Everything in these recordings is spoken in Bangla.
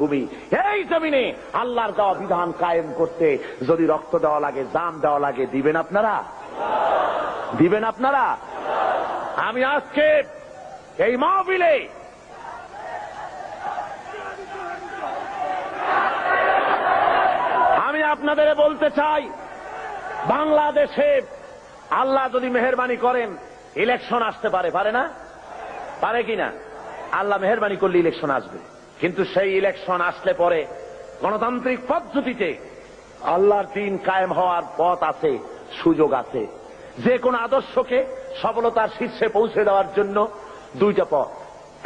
ভূমি। এই জমিনে আল্লাহর দেওয়া বিধান কায়েম করতে যদি রক্ত দেওয়া লাগে জান দেওয়া লাগে, দিবেন আপনারা? দিবেন আপনারা? আমি আজকে এই মাহবিলে আমি আপনাদের বলতে চাই, বাংলাদেশে আল্লাহ যদি মেহরবানি করেন, ইলেকশন আসতে পারে পারে না? পারে কিনা আল্লাহ মেহরবানি করলে ইলেকশন আসবে। কিন্তু সেই ইলেকশন আসলে পরে গণতান্ত্রিক পদ্ধতিতে আল্লাহর দিন কায়েম হওয়ার পথ আছে, সুযোগ আছে। যে কোন আদর্শকে সফলতার শীর্ষে পৌঁছে দেওয়ার জন্য দুইটা পথ।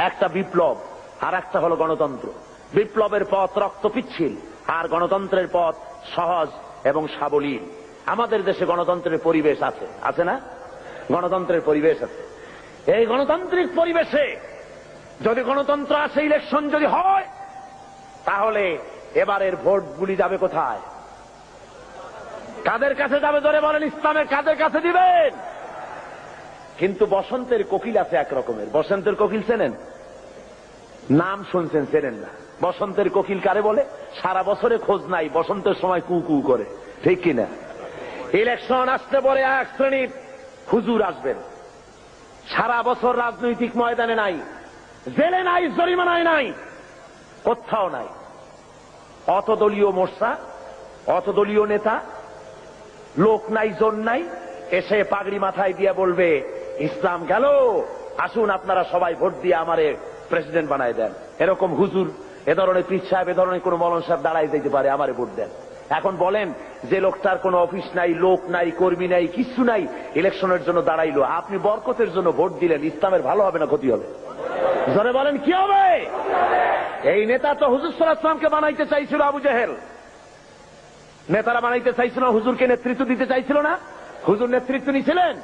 একটা বিপ্লব, আর একটা হলো গণতন্ত্র। বিপ্লবের পথ রক্ত পিচ্ছিল, আর গণতন্ত্রের পথ সহজ এবং সাবলীল। আমাদের দেশে গণতন্ত্রের পরিবেশ আছে। আছে না? গণতন্ত্রের পরিবেশ আছে। এই গণতান্ত্রিক পরিবেশে যদি গণতন্ত্র আসে ইলেকশন যদি হয়, তাহলে এবারের ভোটগুলি যাবে কোথায়? কাদের কাছে যাবে ধরে বলেন ইসলামের কাদের কাছে দিবেন? কিন্তু বসন্তের কোকিল আছে এক রকমের বসন্তের কোকিল চেনেন? নাম শুনছেন, চেনেন না। বসন্তের কোকিল কারে বলে? সারা বছরে খোঁজ নাই, বসন্তের সময় কু কু করে। ঠিক কিনা? ইলেকশন আসতে পরে এক শ্রেণির হুজুর আসবেন। সারা বছর রাজনৈতিক ময়দানে নাই। জেলে নাই, জরিমানায় নাই, কোথাও নাই। অতদলীয় মোর্চা, অতদলীয় নেতা, লোক নাই, জন নাই, এসে পাগড়ি মাথায় দিয়ে বলবে, ইসলাম গেল, আসুন আপনারা সবাই ভোট দিয়ে আমারে প্রেসিডেন্ট বানায় দেন। এরকম হুজুর, এ ধরনের পীর সাহেব, এ ধরনের কোন মলন সাহেব দাঁড়াই দিতে পারে, আমারে ভোট দেন। এখন বলেন, যে লোকটার কোনো অফিস নাই, লোক নাই, কর্মী নাই, কিছু নাই, ইলেকশনের জন্য দাঁড়াইলো। আপনি বরকতের জন্য ভোট দিলেন, ইসলামের ভালো হবে না, ক্ষতি হবে। জনে বলেন, কি হবে? এই নেতা তো হুজুর সাল্লাহামকে বানাইতে চাইছিল আবু জাহেল। নেতারা বানাইতে চাইছিল, হুজুরকে নেতৃত্ব দিতে চাইছিল না? হুজুর নেতৃত্ব নিছিলেন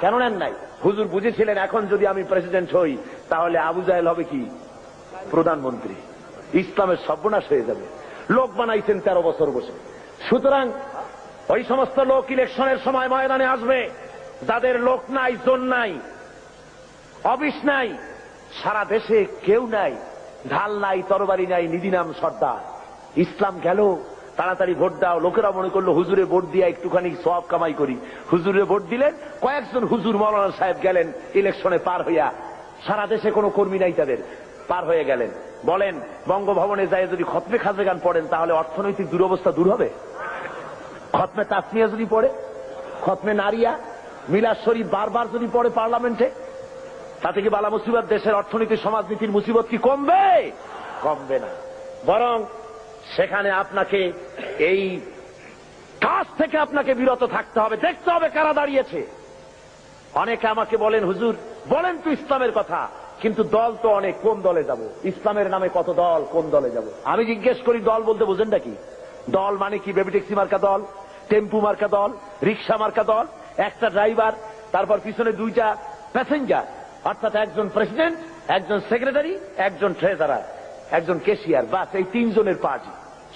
কেন নেন নাই? হুজুর বুঝেছিলেন, এখন যদি আমি প্রেসিডেন্ট হই, তাহলে আবু জাহেল হবে কি? প্রধানমন্ত্রী। ইসলামের সর্বনাশ হয়ে যাবে। লোক বানাইছেন তেরো বছর বসে। সুতরাং ওই সমস্ত লোক ইলেকশনের সময় ময়দানে আসবে। যাদের লোক নাই, জোন নাই, অফিস নাই সারা দেশে কেউ নাই, ঢাল নাই, তরবারি নাই নিদিনাম সর্দার। ইসলাম গেল, তাড়াতাড়ি ভোট দাও, লোকেরা মনে করল হুজুরে ভোট দিয়ে একটুখানি সব কামাই করি। হুজুরে ভোট দিলেন, কয়েকজন হুজুর মৌলানা সাহেব গেলেন ইলেকশনে পার হইয়া। সারা দেশে কোনো কর্মী নাই তাদের, পার হয়ে গেলেন। বলেন, বঙ্গভবনে যায় যদি খতমে খাজে গান পড়েন, তাহলে অর্থনৈতিক দুরবস্থা দূর হবে? খতমে তাসমিয়া যদি পড়ে, খতমে নারিয়া, মিলাদ শরীফ বারবার যদি পড়ে পার্লামেন্টে তাতে কি বালা মুসিবত? দেশের অর্থনীতি, সমাজনীতির মুসিবত কি কমবে? কমবে না। বরং সেখানে আপনাকে এই কাজ থেকে আপনাকে বিরত থাকতে হবে। দেখতে হবে কারা দাঁড়িয়েছে। অনেকে আমাকে বলেন, হুজুর, বলেন তো ইসলামের কথা। কিন্তু দল তো অনেক। কোন দলে যাব? ইসলামের নামে কত দল? কোন দলে যাব? আমি জিজ্ঞেস করি, দল বলতে বোঝেন নাকি? দল মানে কি? বেবি ট্যাক্সি মার্কা দল? টেম্পু মার্কা দল? রিক্সা মার্কা দল? একটা ড্রাইভার তারপর পিছনে দুইটা প্যাসেঞ্জার অর্থাৎ একজন প্রেসিডেন্ট একজন সেক্রেটারি একজন ট্রেজারার একজন কেশিয়ার বাস, এই তিনজনের পার্টি।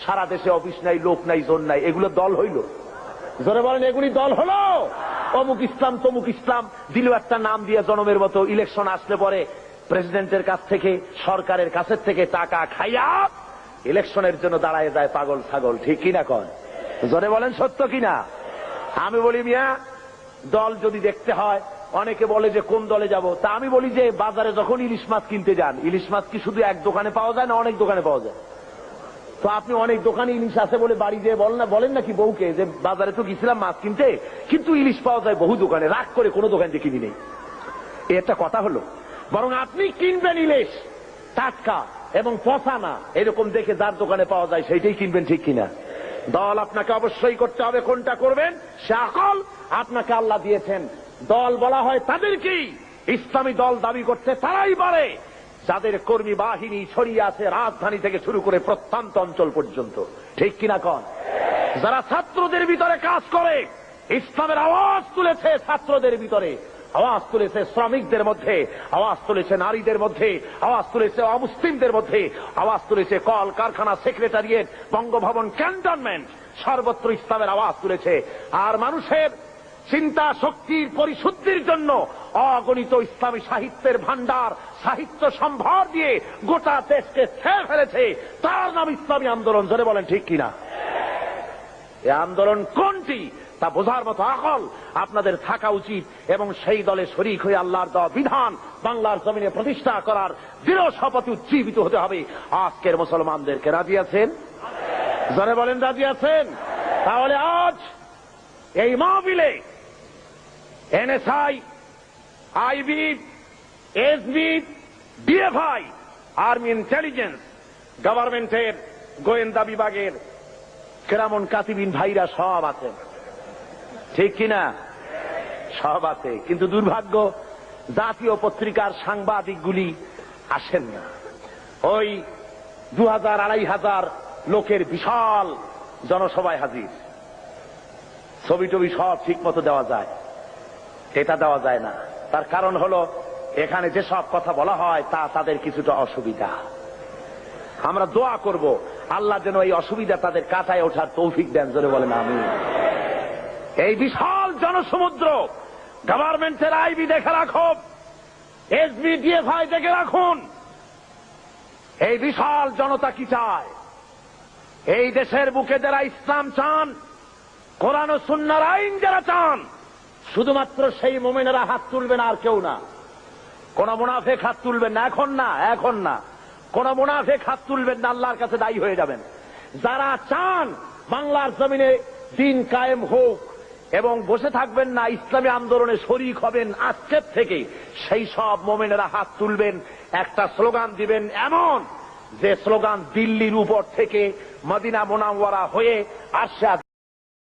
সারা দেশে অফিস নাই, লোক নাই, জোন নাই, এগুলো দল হইল। জোরে বলেন, এগুলি দল হলো? অমুক ইসলাম, তমুক ইসলাম, দিল একটা নাম দিয়ে জনমের মতো ইলেকশন আসলে পরে প্রেসিডেন্টের কাছ থেকে, সরকারের কাছের থেকে টাকা খাইয়া ইলেকশনের জন্য দাঁড়ায় যায় পাগল ছাগল, ঠিক কিনা কন? জোরে বলেন, সত্য কিনা? আমি বলি, মিয়া, দল যদি দেখতে হয় অনেকে বলে যে কোন দলে যাব? তা আমি বলি যে বাজারে যখন ইলিশ মাছ কিনতে যান, ইলিশ মাছ কি শুধু এক দোকানে পাওয়া যায় না অনেক দোকানে পাওয়া যায়? তো আপনি অনেক দোকানে ইলিশ আছে বলে বাড়ি যেয়ে বলেন না বলেন নাকি বউকে যে বাজারে তো গেছিলাম মাছ কিনতে, কিন্তু ইলিশ পাওয়া যায় বহু দোকানে, রাগ করে কোনো দোকান থেকে কিনি নেই। একটা কথা হলো, বরং আপনি কিনবেন ইলিশ, টাটকা এবং পচা না এরকম দেখে যার দোকানে পাওয়া যায় সেইটাই কিনবেন ঠিক কিনা? দল আপনাকে অবশ্যই করতে হবে, কোনটা করবেন? সে আকল আপনাকে আল্লাহ দিয়েছেন। দল বলা হয় তাদেরকেই। ইসলামী দল দাবি করতে তারাই পারে। যাদের কর্মী বাহিনী ছড়িয়ে আছে রাজধানী থেকে শুরু করে প্রত্যন্ত অঞ্চল পর্যন্ত। ঠিক কিনা কন? যারা ছাত্রদের ভিতরে কাজ করে, ইসলামের আওয়াজ তুলেছে ছাত্রদের ভিতরে। আওয়াজ তুলেছে শ্রমিকদের মধ্যে, আওয়াজ তুলেছে নারীদের মধ্যে, আওয়াজ তুলেছে অমুসলিমদের মধ্যে, আওয়াজ তুলেছে কল কারখানা সেক্রেটারিয়েট, বঙ্গভবন ক্যান্টনমেন্ট সর্বত্র ইসলামের আওয়াজ তুলেছে। আর মানুষের চিন্তা শক্তির পরিশুদ্ধির জন্য অগণিত ইসলামী সাহিত্যের ভান্ডার সাহিত্য সম্ভার দিয়ে গোটা দেশকে ছেড়ে ফেলেছে। তার নাম ইসলামী আন্দোলন, জোরে বলেন ঠিক কিনা? এ আন্দোলন কোনটি? তা বোঝার মতো আকল আপনাদের থাকা উচিত এবং সেই দলে শরিক হয়ে আল্লাহর দেওয়া বিধান বাংলার জমিনে প্রতিষ্ঠা করার দৃঢ় শপথে উজ্জীবিত হতে হবে। আজকের মুসলমানদেরকে রাজি আছেন? জনে বলেন রাজি আছেন? তাহলে আজ এই মাহবিলে NSI IB SB, DFI, army intelligence, গভর্নমেন্টের গোয়েন্দা বিভাগের কেরামন কাতিবিন ভাইরা সব আছে। ঠিক কিনা সব আছে। কিন্তু দুর্ভাগ্য, জাতীয় পত্রিকার সাংবাদিকগুলি আসেন না। ওই দু হাজার আড়াই হাজার লোকের বিশাল জনসভায় হাজির। ছবি টবি সব ঠিক মতো দেওয়া যায়। এটা দেওয়া যায় না। তার কারণ হলো, এখানে যেসব কথা বলা হয়, তা তাদের কিছুটা অসুবিধা। আমরা দোয়া করব, আল্লাহ যেন এই অসুবিধা তাদের কাটায় ওঠার তৌফিক দেন, জোরে বলেন আমি এই বিশাল জনসমুদ্র, গভর্নমেন্টের আইবি দেখে রাখো এসবি ডিএফআই দেখে রাখুন। এই বিশাল জনতা কি চায়? এই দেশের বুকে যারা ইসলাম চান, কোরআন ও সুন্নার আইন যারা চান শুধুমাত্র সেই মোমেনেরা হাত তুলবেন আর কেউ না। কোন মুনাফেক হাত তুলবেন না। এখন না এখন না। কোন মুনাফেক হাত তুলবেন না, আল্লাহর কাছে দায়ী হয়ে যাবেন। যারা চান বাংলার জমিনে দিন কায়েম হোক এবং বসে থাকবেন না, ইসলামী আন্দোলনে শরিক হবেন, আজকের থেকে সেই সব মোমেনেরা হাত তুলবেন, একটা স্লোগান দিবেন এমন যে স্লোগান দিল্লির উপর থেকে মদিনা মোনাওয়ারা হয়ে আশা